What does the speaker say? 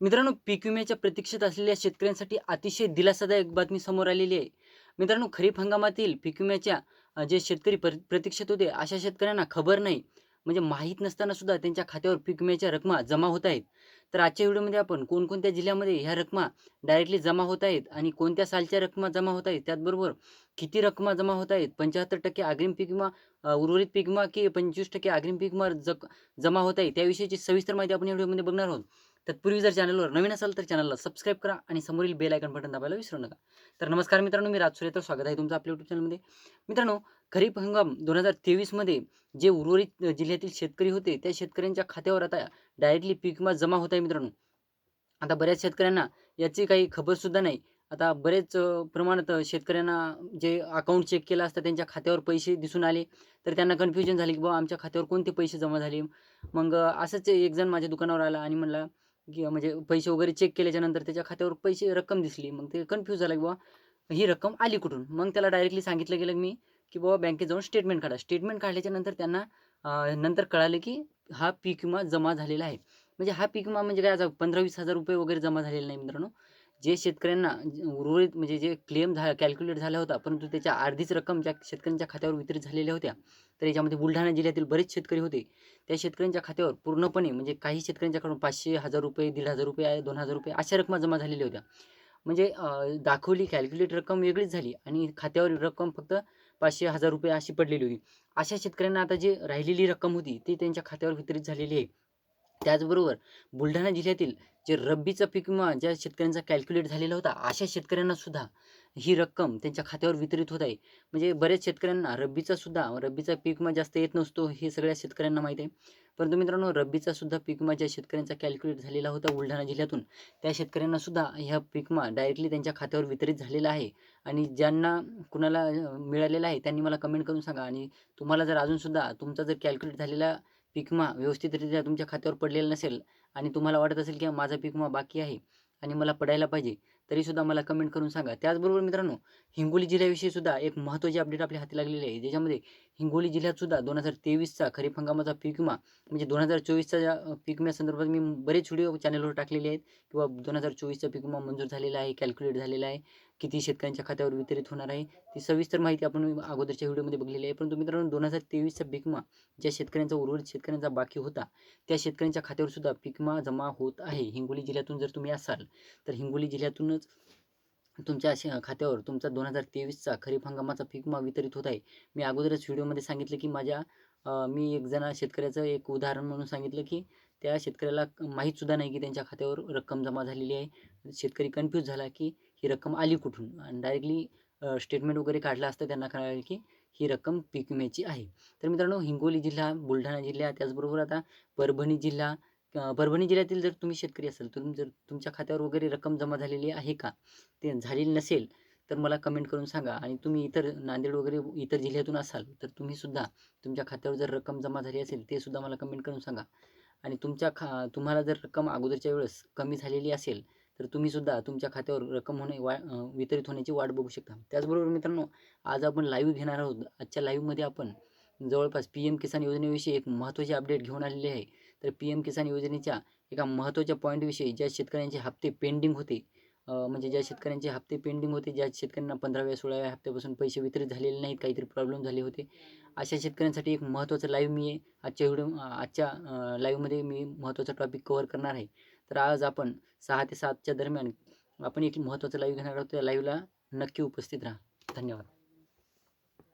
मित्रांनो पीक विम्याच्या प्रतीक्षेत असलेल्या शेतकऱ्यांसाठी अतिशय दिलासादायक बातमी समोर आलेली आहे. मित्रांनो खरीप हंगामातील पीक विम्याच्या जे शेतकरी प्रतीक्षेत होते अशा शेतकऱ्यांना खबर नाही. म्हणजे माहीत नसताना सुद्धा त्यांच्या खात्यावर पीक विम्याच्या रकमा जमा होत आहेत. तर आजच्या व्हिडिओमध्ये आपण कोणकोणत्या जिल्ह्यामध्ये ह्या रकमा डायरेक्टली जमा होत आहेत आणि कोणत्या सालच्या रकमा जमा होत आहेत त्याचबरोबर किती रकमा जमा होत आहेत? पंच्याहत्तर टक्के अग्रिम पीक विमा उर्वरित पीक विमा की पंचवीस टक्के अग्रिम पीक विमा जक जमा होत आहे त्याविषयीची सविस्तर माहिती आपण या व्हिडिओमध्ये बघणार आहोत. तत्पूर्वी जर चॅनलवर नवीन असाल तर चॅनलला सबस्क्राईब करा आणि समोरील बेल आयकन बटन दाबायला विसरू नका. तर नमस्कार मित्रांनो मी राज तर स्वागत आहे तुमचं आपल्या युट्यूब चॅनलमध्ये मित्रांनो खरीप हंगाम दोन हजार तेवीसमध्ये जे उर्वरित जिल्ह्यातील शेतकरी होते त्या शेतकऱ्यांच्या खात्यावर आता डायरेक्टली पीक विमा जमा होत आहे मित्रांनो. आता बऱ्याच शेतकऱ्यांना याची काही खबरसुद्धा नाही. आता बरेच प्रमाणात शेतकऱ्यांना जे अकाउंट चेक केलं असतं त्यांच्या खात्यावर पैसे दिसून आले. तर त्यांना कन्फ्युजन झाले की बाबा आमच्या खात्यावर कोणते पैसे जमा झाले? मग असंच एक जण माझ्या दुकानावर आला आणि म्हणला की म्हणजे पैसे वगैरे चेक केल्याच्यानंतर त्याच्या खात्यावर पैसे रक्कम दिसली. मग ते कन्फ्यूज झाला की बाबा ही रक्कम आली कुठून? मग त्याला डायरेक्टली सांगितलं गेलं मी की बाबा बँकेत जाऊन स्टेटमेंट काढा. स्टेटमेंट काढल्याच्या नंतर त्यांना नंतर कळालं की हा पीक विमा जमा झालेला आहे. म्हणजे हा पीक विमा म्हणजे काय आता पंधरा वीस हजार रुपये वगैरे जमा झालेला नाही मित्रांनो. जे शेतकऱ्यांना उर्वरित म्हणजे जे क्लेम झा कॅल्क्युलेट झाला होता परंतु त्याच्या अर्धीच रक्कम ज्या शेतकऱ्यांच्या खात्यावर वितरित झालेल्या होत्या तर याच्यामध्ये बुलढाणा जिल्ह्यातील बरेच शेतकरी होते. त्या शेतकऱ्यांच्या खात्यावर पूर्णपणे म्हणजे काही शेतकऱ्यांच्याकडून पाचशे हजार रुपये दीड हजार रुपये दोन हजार रुपये अशा रकमा जमा झालेल्या होत्या. म्हणजे दाखवली कॅल्क्युलेट रक्कम वेगळीच झाली आणि खात्यावर रक्कम फक्त पाचशे हजार रुपये अशी पडलेली होती. अशा शेतकऱ्यांना आता जी राहिलेली रक्कम होती ती त्यांच्या खात्यावर वितरित झालेली आहे. त्याचबरोबर बुलढाणा जिल्ह्यातील जे रब्बीचा पीक विमा ज्या शेतकऱ्यांचा कॅल्क्युलेट झालेला होता अशा शेतकऱ्यांना सुद्धा ही रक्कम त्यांच्या खात्यावर वितरित होत आहे. म्हणजे बऱ्याच शेतकऱ्यांना रब्बीचा सुद्धा रब्बीचा पीक विमा जास्त येत नसतो हे सगळ्या शेतकऱ्यांना माहीत आहे. परंतु मित्रांनो रब्बीचा सुद्धा पीक विमा ज्या शेतकऱ्यांचा कॅल्क्युलेट झालेला होता बुलढाणा जिल्ह्यातून त्या शेतकऱ्यांना सुद्धा ह्या पीक विमा डायरेक्टली त्यांच्या खात्यावर वितरित झालेला आहे. आणि ज्यांना कुणाला मिळालेला आहे त्यांनी मला कमेंट करून सांगा. आणि तुम्हाला जर अजूनसुद्धा तुमचा जर कॅल्क्युलेट झालेला पिकमा विमा व्यवस्थितरित्या तुमच्या खात्यावर पडलेला नसेल आणि तुम्हाला वाटत असेल की माझा पिकमा विमा बाकी आहे आणि मला पडायला पाहिजे तरीसुद्धा मला कमेंट करून सांगा. त्याचबरोबर मित्रांनो हिंगोली जिल्ह्याविषयी सुद्धा एक महत्त्वाची अपडेट आपल्या हाती लागलेली आहे ज्याच्यामध्ये हिंगोली जिल्ह्यातसुद्धा दोन हजार तेवीसचा खरीप हंगामाचा पीक विमा म्हणजे दोन हजार चोवीसचा ज्या अ, पीक विम्यासंदर्भात मी बरेच व्हिडिओ चॅनलवर टाकलेले आहेत किंवा दोन हजार चोवीसचा पीक विमा मंजूर झालेला आहे कॅल्क्युलेट झालेला आहे. किती शेतकऱ्यांच्या खात्यावर वितरित होणार आहे ती सविस्तर माहिती आपण अगोदरच्या व्हिडिओमध्ये बघलेली आहे. परंतु मित्रांनो दोन हजार तेवीसचा पिकमा ज्या शेतकऱ्यांचा उर्वरित शेतकऱ्यांचा बाकी होता त्या शेतकऱ्यांच्या खात्यावर सुद्धा पिकमा जमा होत आहे. हिंगोली जिल्ह्यातून जर तुम्ही असाल तर हिंगोली जिल्ह्यातूनच तुमच्या खात्यावर तुमचा दोन हजार तेवीसचा खरीप हंगामाचा पिकमा वितरित होत आहे. मी अगोदरच व्हिडिओमध्ये सांगितलं की माझ्या मी एक शेतकऱ्याचं एक उदाहरण म्हणून सांगितलं की त्या शेतकऱ्याला माहीतसुद्धा नाही की त्यांच्या खात्यावर रक्कम जमा झालेली आहे. शेतकरी कन्फ्यूज झाला की ही रक्कम आली कुठून? आणि डायरेक्टली स्टेटमेंट वगैरे काढलं असतं त्यांना कळालं की ही रक्कम पीक विम्याची आहे. तर मित्रांनो हिंगोली जिल्हा बुलढाणा जिल्हा त्याचबरोबर आता परभणी जिल्हा परभणी जिल्ह्यातील जर तुम्ही शेतकरी असाल तर जर तुमच्या खात्यावर वगैरे रक्कम जमा झालेली आहे का? ते झालेली नसेल तर मला कमेंट करून सांगा. आणि तुम्ही इतर नांदेड वगैरे इतर जिल्ह्यातून असाल तर तुम्ही सुद्धा तुमच्या खात्यावर जर रक्कम जमा झाली असेल ते सुद्धा मला कमेंट करून सांगा. आणि तुमच्या खा तुम्हाला जर रक्कम अगोदरच्या वेळेस कमी झालेली असेल तर तुम्ही सुद्धा तुमच्या खात्यावर रक्कम होणे वा वितरित होण्याची वाट बघू शकता. त्याचबरोबर मित्रांनो आज आपण लाईव्ह घेणार आहोत. आजच्या लाईव्हमध्ये आपण जवळपास पी एम किसान योजनेविषयी एक महत्त्वाची अपडेट घेऊन आलेले आहे. तर पी एम किसान योजनेच्या एका महत्त्वाच्या पॉईंटविषयी ज्या शेतकऱ्यांचे हप्ते पेंडिंग होते म्हणजे ज्या शेतकऱ्यांचे हप्ते पेंडिंग होते ज्या शेतकऱ्यांना पंधराव्या सोळाव्या हप्त्यापासून पैसे वितरित झालेले नाहीत काहीतरी प्रॉब्लेम झाले होते. अशा शेतकऱ्यांसाठी एक महत्त्वाचं लाईव्ह मी आजच्या व्हिडिओ आजच्या लाईव्हमध्ये मी महत्त्वाचा टॉपिक कव्हर करणार आहे. तर आज आपण सहा ते सातच्या दरम्यान आपण एक महत्त्वाचं लाईव्ह घेणार आहोत. त्या लाईव्हला नक्की उपस्थित राहा. धन्यवाद.